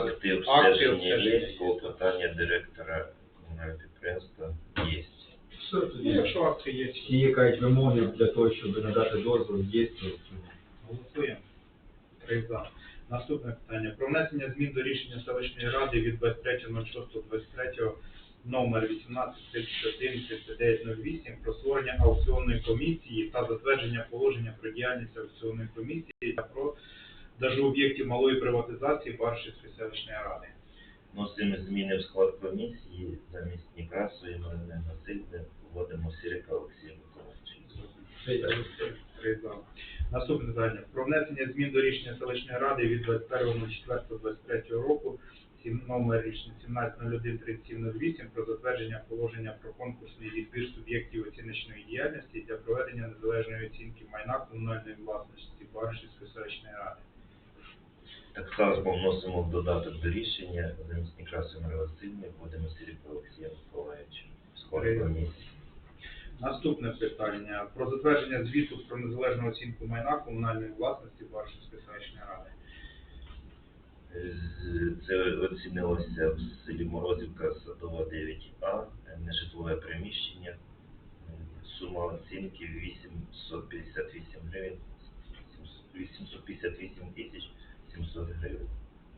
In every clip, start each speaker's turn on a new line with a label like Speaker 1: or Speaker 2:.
Speaker 1: Акти обстеження є, клопотання директора комунального підприємства є.
Speaker 2: Все тоді.
Speaker 3: Ну, якщо акти є,
Speaker 2: Всі якась вимоги для того, щоб надати дозвіл, є,
Speaker 3: голосуємо. Три за. Наступне питання. Про внесення змін до рішення селищної ради від 23.06.23 номер 1831-3908 про створення аукціонної комісії та затвердження положення про діяльність аукціонної комісії та продажу об'єктів малої приватизації Баршівської селищної ради.
Speaker 1: Вносимо зміни в склад комісії замість Некрасової Марини Васильівни вводимо Сірика Олексія Миколаївича.
Speaker 3: Наступне питання. Про внесення змін до рішення селищної ради від 21.04.23 року, номер рішення 17.01.3708 про затвердження положення про конкурсний відбір суб'єктів оціночної діяльності для проведення незалежної оцінки майна комунальної власності Баришівської селищної ради.
Speaker 1: Так само вносимо в додаток до рішення замість Некрасової Марини Васильівни вводимо Сірика Олексія Миколаївича. склад комісії.
Speaker 3: Наступне питання. Про затвердження звіту про незалежну оцінку майна комунальної власності Баришівської селищної ради.
Speaker 1: Це оцінилося в селі Морозівка Садова 9А, нежитлове приміщення. Сума оцінки 858 гривень, 858 тисяч 700 гривень.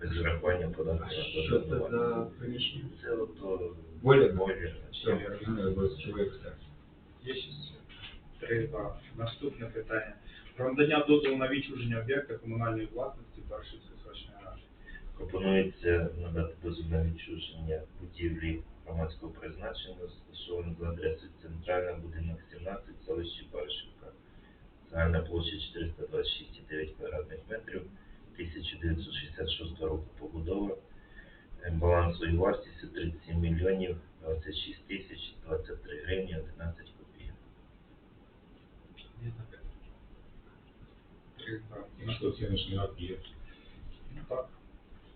Speaker 1: Без врахування податку на
Speaker 2: Що це за
Speaker 1: вартість.
Speaker 2: приміщення?
Speaker 1: Це ото
Speaker 2: Бойлер?
Speaker 1: бойлер.
Speaker 2: Все, я розумію, бо чоловік все.
Speaker 3: Є ще три за. Наступне питання. Про надання дозволу на відчуження об'єкта комунальної власності Баршівської селищної ради.
Speaker 1: Пропонується надати дозвіл на відчуження будівлі громадського призначення, розташованої за адресою Центральна, будинок 17, селище Баришівка. Загальна площа 426,9 квадратних метрів, 1966 року побудова. Балансу і вартістю 37 мільйонів 26 тисяч 23 гривні 11 копійок.
Speaker 3: Ну, так.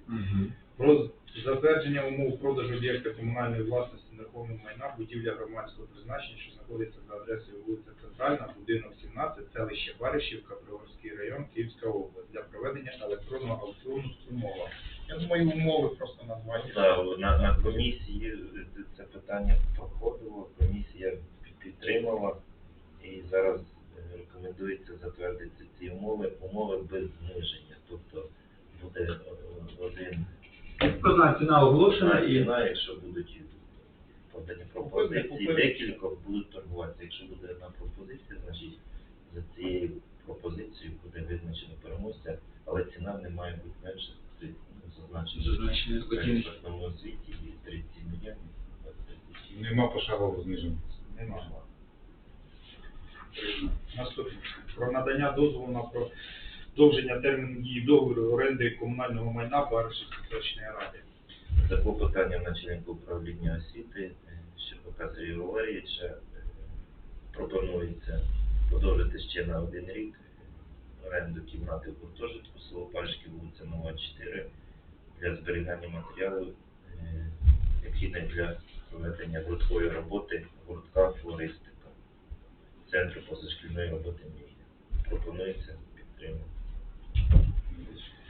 Speaker 2: Угу.
Speaker 3: Про затвердження умов продажу об'єкта комунальної власності нерухомого майна будівля громадського призначення, що знаходиться за адресою вулиця Центральна, будинок 17, селище Баришівка, Броварський район, Київська область для проведення електронного аукціону струмова.
Speaker 4: Я думаю, умови просто назвати.
Speaker 1: Да, на, на комісії це питання проходило, комісія підтримала і зараз е, рекомендується затвердити ці умови, умови без зниження. Тобто буде е, один
Speaker 2: Одна ціна оголошена і
Speaker 1: ціна, якщо будуть подані пропозиції, декілька будуть торгуватися. Якщо буде одна пропозиція, значить за цією пропозицією буде визначено переможця, але ціна не має бути менше ну, зазначено
Speaker 2: зазначення
Speaker 1: в експертному звіті і 30 мільйонів. 20
Speaker 5: Нема пошагового зниження.
Speaker 3: Немає. Наступне. Про надання дозволу на продовження терміну дії договору оренди комунального майна Баришівської селищної ради.
Speaker 1: Це клопотання начальника управління освіти е, Щербака Сергія Валерійовича. Е, Пропонується подовжити ще на один рік оренду кімнати в гуртожитку село Пальшки, вулиця Нова 4 для зберігання матеріалів, е, необхідних для проведення гурткової роботи гуртка флористика Центру позашкільної роботи МІГІ. Пропонується підтримати.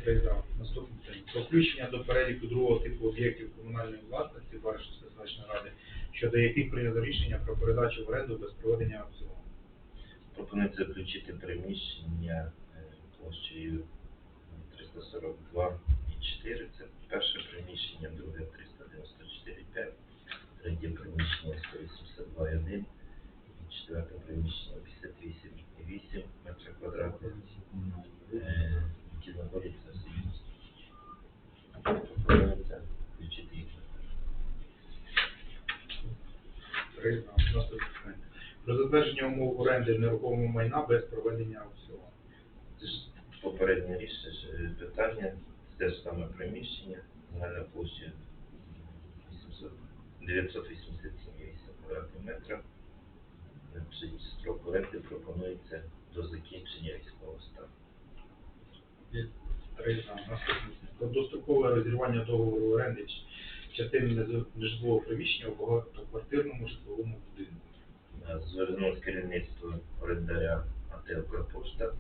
Speaker 3: Три за. Наступне питання. Про включення до переліку другого типу об'єктів комунальної власності Баришівської селищної ради, щодо яких прийнято рішення про передачу в оренду без проведення аукціону.
Speaker 1: Пропонується включити приміщення е, площею 342,4. Це перше приміщення, друге 394,5, третє приміщення 182,1 і четверте приміщення 58,8 метра квадратних, е, які знаходяться в селі. Пропонується включити їх.
Speaker 3: Три за. Наступне питання. Про затвердження умов оренди нерухомого майна без проведення аукціону.
Speaker 1: Це ж попереднє рішення е, питання, це ж саме приміщення, загальна площа 800 987,8 квадратних метрів. Значить, строк оренди пропонується до закінчення військового стану.
Speaker 3: Про дострокове розірвання договору оренди частини нежитлового приміщення у багатоквартирному житловому будинку.
Speaker 1: Е, Звернулось керівництво орендаря АТ «Укрпошта»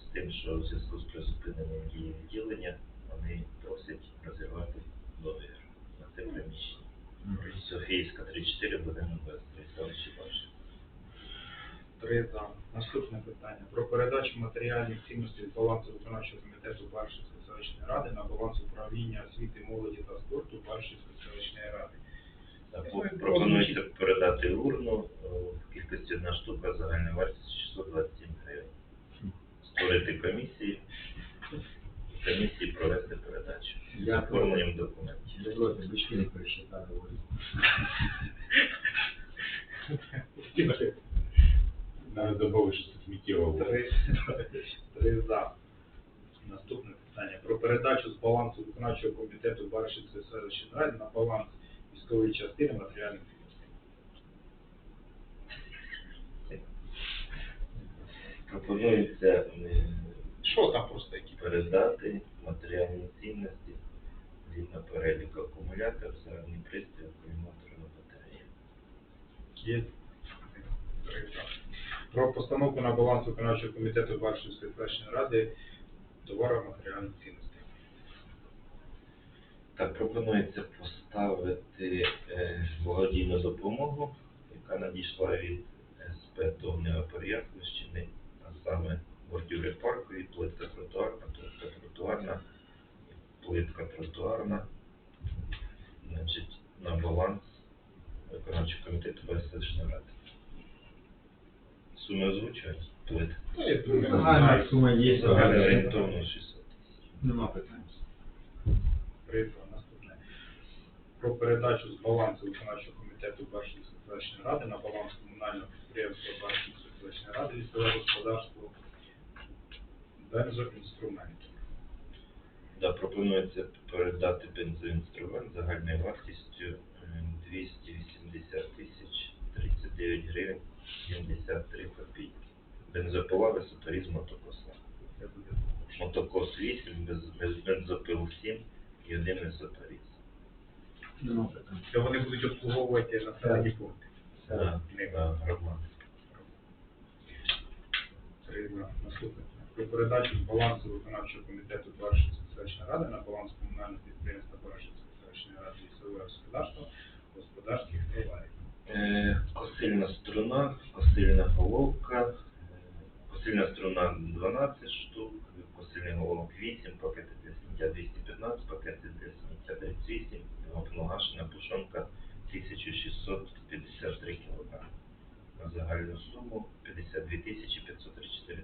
Speaker 1: з тим, що в зв'язку з призупиненням дії відділення вони просять розірвати договір на це приміщення. Софійська 34, будинок 23, селище Башня.
Speaker 3: Три за. Наступне питання. Про передачу матеріальних цінностей з балансу виконавчого комітету Баршівської селищної ради на баланс управління освіти, молоді та спорту Баршівської селищної ради.
Speaker 4: Знаю,
Speaker 1: Пропонується передати урну е, в кількості одна штука загальна вартість 627 гривень. Створити комісію, і комісії провести передачу оформленням документів.
Speaker 3: Три, три за. Наступне питання. Про передачу з балансу виконавчого комітету Баршівської селищної ради на баланс військової частини матеріальних.
Speaker 1: Пропонується е,
Speaker 4: Що там просто які?
Speaker 1: передати матеріальні цінності згідно переліку акумулятор, зарядний пристрій, акумуляторна батарея.
Speaker 3: Є три за. Про постановку на баланс виконавчого комітету Баршівської селищної ради товарів матеріальних цінностей.
Speaker 1: Так, пропонується поставити е, благодійну допомогу, яка надійшла від СП Товнева Переяславщини, а саме бордюри паркові, плитка тротуарна, плитка тротуарна, плитка тротуарна, значить, на баланс виконавчого комітету Барселичної ради. Суми озвучують? Плит.
Speaker 4: Та я
Speaker 2: Загальна сума є.
Speaker 1: Загальна орієнтовно 600 тисяч.
Speaker 2: Нема питань.
Speaker 3: Прийнято наступне. Про передачу з балансу виконавчого комітету Баршівської селищної ради на баланс комунального підприємства Баршівської селищної ради військове господарство бензоінструменту.
Speaker 1: Да, пропонується передати бензоінструмент загальною вартістю е, 280 тисяч 39 гривень 73 копійки. Бензопила висоторіз мотокоса. Мотокос 8, без, без бензопил 7 і один висоторіз.
Speaker 2: Питань.
Speaker 3: Це вони будуть обслуговувати населені пункти.
Speaker 1: Да,
Speaker 3: Не.
Speaker 1: да, громад.
Speaker 3: Три за. Наступне. Про передачу з балансу виконавчого комітету Баршівської селищної ради на баланс комунального підприємства Баршівської селищної ради лісове господарство господарських товарів.
Speaker 1: Е, Косильна струна, косильна головка, е, косильна струна 12 штук, косильний головок 8, пакети для сміття 215, пакети для сміття 38, вапногашена тушонка 1653 кг. На загальну суму 52 534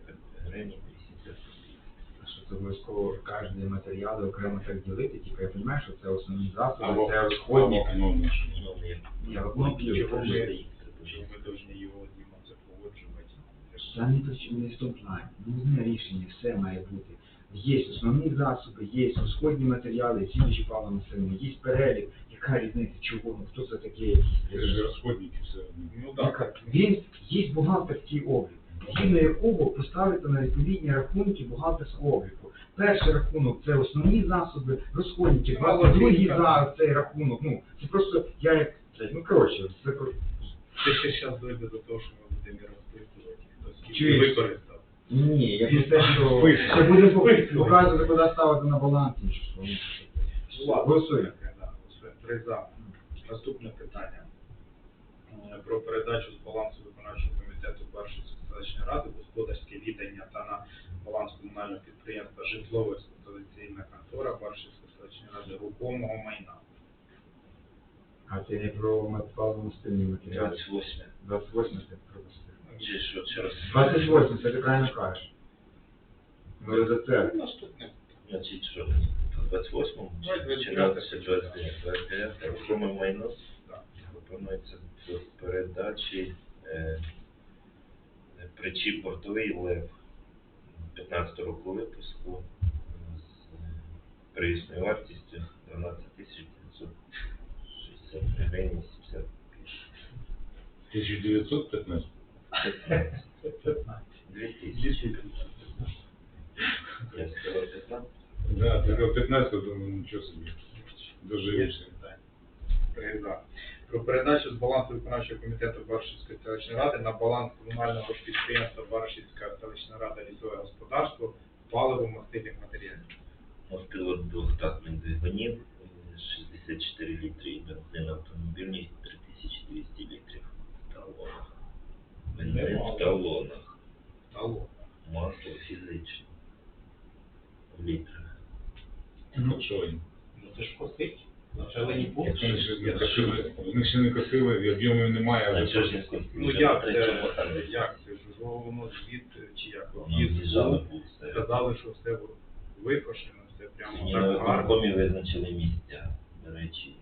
Speaker 1: гривні 80 копійок.
Speaker 2: Що це обов'язково кожні матеріали окремо так ділити, тільки я розумію, що це основні засоби, це розходні.
Speaker 5: Воно.
Speaker 1: Ну,
Speaker 3: Чого ми- повинні його це погоджувати? Це ж-
Speaker 2: Та не то, що не. Ну, рішення, все має бути. Є основні засоби, є розходні матеріали, цілі паливо населення, є перелік, яка різниця, чого, ну хто це таке,
Speaker 5: розходники все.
Speaker 4: Ну так.
Speaker 2: Він є бухгалтерський облік, згідно якого поставити на відповідні рахунки бухгалтерського обліку. Перший рахунок це основні засоби, розходники,
Speaker 3: Мало
Speaker 2: другий за цей рахунок. Ну це просто я як ну коротше, це
Speaker 3: Це ще зараз дойде до того, що ми будемо розписувати, хто скільки
Speaker 2: Чуєш?
Speaker 3: використав.
Speaker 2: ні, я про те, що ще будемо показувати, куди ставити на баланс. Голосуємо.
Speaker 3: Три за. Наступне питання. Е, Про передачу з балансу виконавчого комітету Баршівської селищної ради господарське віддання та на баланс комунального підприємства житлово експлуатаційна контора Баршівської селищної ради рухомого майна.
Speaker 2: А це не про паливно-мастильні матеріали.
Speaker 1: 28.
Speaker 2: 28 це про мастильні.
Speaker 1: Чи що, через
Speaker 2: 28, це ти правильно кажеш. Ну, за це.
Speaker 4: Наступне.
Speaker 1: Значить, що, 28-му?
Speaker 4: Давай,
Speaker 1: Чи
Speaker 4: 29-те.
Speaker 1: 29 29 рухоме майно пропонується передачі е, причіп бортовий лев 15 року випуску з е, привісною вартістю 12 960 гривень 70
Speaker 5: 1915.
Speaker 1: 2 тисячі. Я сказав 15.
Speaker 5: Да, только 15, думаю, ничего себе. Доживешься.
Speaker 3: питання? Про передачу з балансу виконавчого комітету Баршівської селищної ради на баланс комунального підприємства Баршівська селищна рада лісове господарство паливо мастильних матеріалів.
Speaker 1: Автопілот двохтактних двигунів, е, 64 літри і бензин автомобільний 3200 літрів в талонах. Бензин в талонах.
Speaker 3: Алло.
Speaker 1: Масло фізичне. В літрах.
Speaker 5: Ну, що вони?
Speaker 3: Ну це ж косить. Населені
Speaker 5: Як
Speaker 3: пункти.
Speaker 5: Вони ще не косили, вони ще не косили, об'ємів немає?
Speaker 3: Ну як
Speaker 1: на третьому
Speaker 3: це, як це воно звід чи як
Speaker 1: Воно
Speaker 3: в'їзд сказали, що все викошено, все прямо так гарно.
Speaker 1: виконкомі визначили місця. До речі,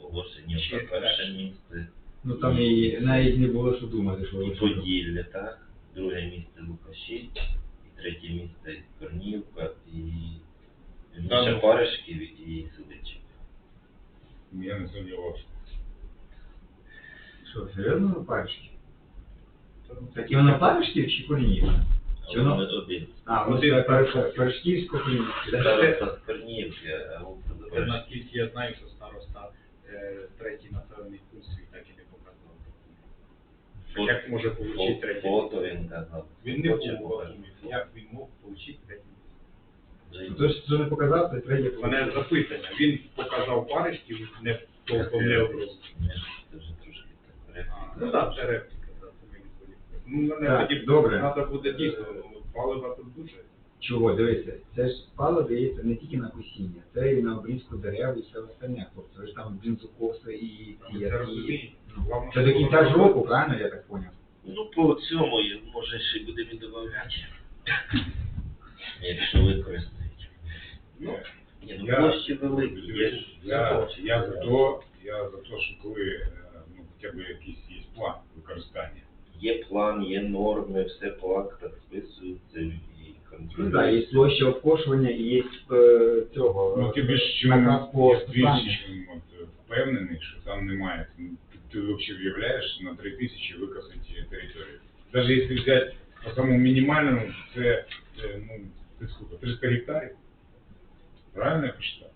Speaker 1: оголошення про перше місце.
Speaker 2: Ну там і навіть не було що думати, що
Speaker 1: І Поділля, так? Друге місце Лукаші, і третє місце Корнівка, і
Speaker 3: Та
Speaker 1: ще
Speaker 3: ну.
Speaker 1: Паришків і Сидичів.
Speaker 5: Я не сумнівався.
Speaker 2: Що, серйозно на паришки? Так і воно паришків чи корінівка?
Speaker 1: А
Speaker 2: Чи воно-
Speaker 1: один.
Speaker 2: А, ну
Speaker 1: Вовка з
Speaker 3: Це,
Speaker 1: Паришків.
Speaker 3: Наскільки я знаю, що староста е, третій населений пункт свій так і не показав. Як може отримати третій?
Speaker 1: Фото він казав.
Speaker 3: Він не
Speaker 1: Хоче,
Speaker 3: був як він мог отримати третій?
Speaker 1: Й-
Speaker 2: Ну, не показав, це третє
Speaker 3: У мене запитання. Він показав паришків, не толком не
Speaker 1: Це репліка.
Speaker 3: Ну так, це репліка, це. Ну, мене
Speaker 2: Так,
Speaker 3: тоді
Speaker 2: добре.
Speaker 3: треба буде дійсно, ну, палива тут дуже.
Speaker 2: Чого, дивися, це ж пало дається не тільки на косіння, це і на обрізку дерев і все остальне, хлопці. Ви ж там бензокоси і ці,
Speaker 3: Це розумієте. Головне,
Speaker 2: Це
Speaker 3: що
Speaker 2: до кінця ж року, правильно, я так поняв?
Speaker 1: Ну, по цьому, може, ще будемо і додавати. Якщо використають. Ну, ні, ну
Speaker 5: Я-
Speaker 1: площі великі, є ж
Speaker 5: Я,
Speaker 1: захочуть.
Speaker 5: я за то, я за те, що коли е, ну, хоча б якийсь є план використання.
Speaker 1: Є план, є норми, все по актах списується і
Speaker 2: Ну так, є площа обкошування і є е, цього.
Speaker 5: Ну
Speaker 2: е,
Speaker 5: тобі ж
Speaker 2: наказ по
Speaker 5: я більше
Speaker 2: списанню.
Speaker 5: чим от, впевнений, що там немає. Ти, ти взагалі уявляєш на 3 тисячі викосити територію. Навіть якщо взяти по самому мінімальному, це, е, ну, це скільки, 300 гектарів. Правильно я посчитав?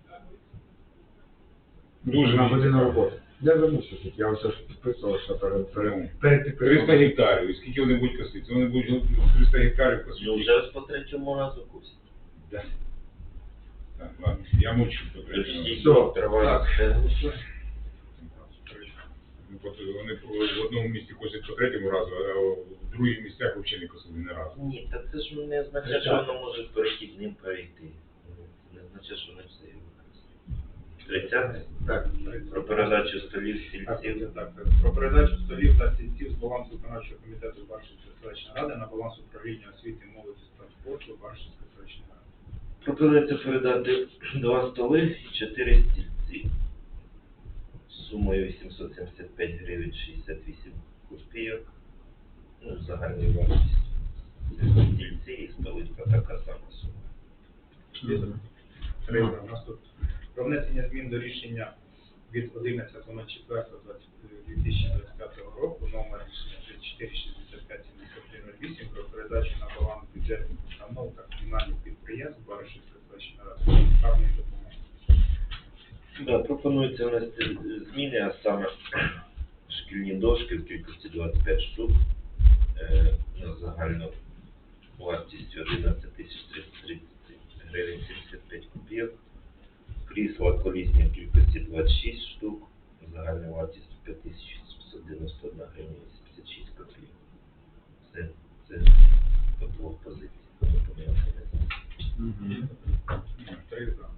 Speaker 5: Дуже
Speaker 2: на годину роботи. Я що я все ж підписував, що перед,
Speaker 5: Ну,
Speaker 2: перед, перед
Speaker 5: 300
Speaker 2: підписом.
Speaker 5: гектарів. І скільки вони будуть косити? Вони будуть 300 гектарів косити.
Speaker 1: Ну, вже ось по третьому разу кусять.
Speaker 5: Да. Так, ладно, я мовчу по третьому.
Speaker 2: Все,
Speaker 1: трава
Speaker 2: так.
Speaker 1: все.
Speaker 5: От Вони в одному місці косять по третьому разу, а в других місцях взагалі не косили ні разу.
Speaker 1: Ні, так це ж не означає, що воно може перехідним перейти. Це не означає, що вони все. 30
Speaker 2: Так.
Speaker 1: про передачу столів
Speaker 3: Так,
Speaker 1: стільців.
Speaker 3: так. Про передачу столів та стільців з балансу виконавчого комітету Баршівської селищної ради на баланс управління освіти, молоді та спорту Баршівської селищної ради.
Speaker 1: Пропонується передати два столи і чотири стільці сумою 875 гривень 68 копійок. Ну, загальна вартість. Це Стільці і столи та така сама сума.
Speaker 2: Мгм.
Speaker 3: Три за. Наступне. Про внесення змін до рішення від 11.04.2025 року номер 3465 про передачу на баланс бюджетних установ та комунальних підприємств ради гуманітарної допомоги.
Speaker 1: Да, пропонується внести зміни, а саме шкільні дошки в кількості 25 штук е, на загальну вартість 11 тисяч 330 гривень 75 копійок. Крісла колісні в кількості 26 штук, загальна вартість 5 тисяч 791 гривня 86 копійок. Це, це по двох.
Speaker 2: Мгм.
Speaker 3: Три за.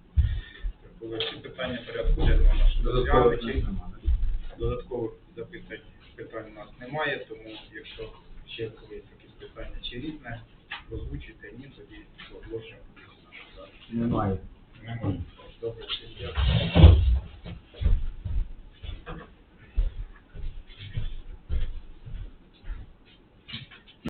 Speaker 3: Всі питання порядку денного нашого
Speaker 2: Додаткових
Speaker 3: розгляду. Додаткових запитань питань у нас немає, тому якщо ще колись якісь питання чи різне, озвучуйте, ні, тоді оголошуємо.
Speaker 2: Немає.
Speaker 5: Немає.
Speaker 3: Добре, всім дякую.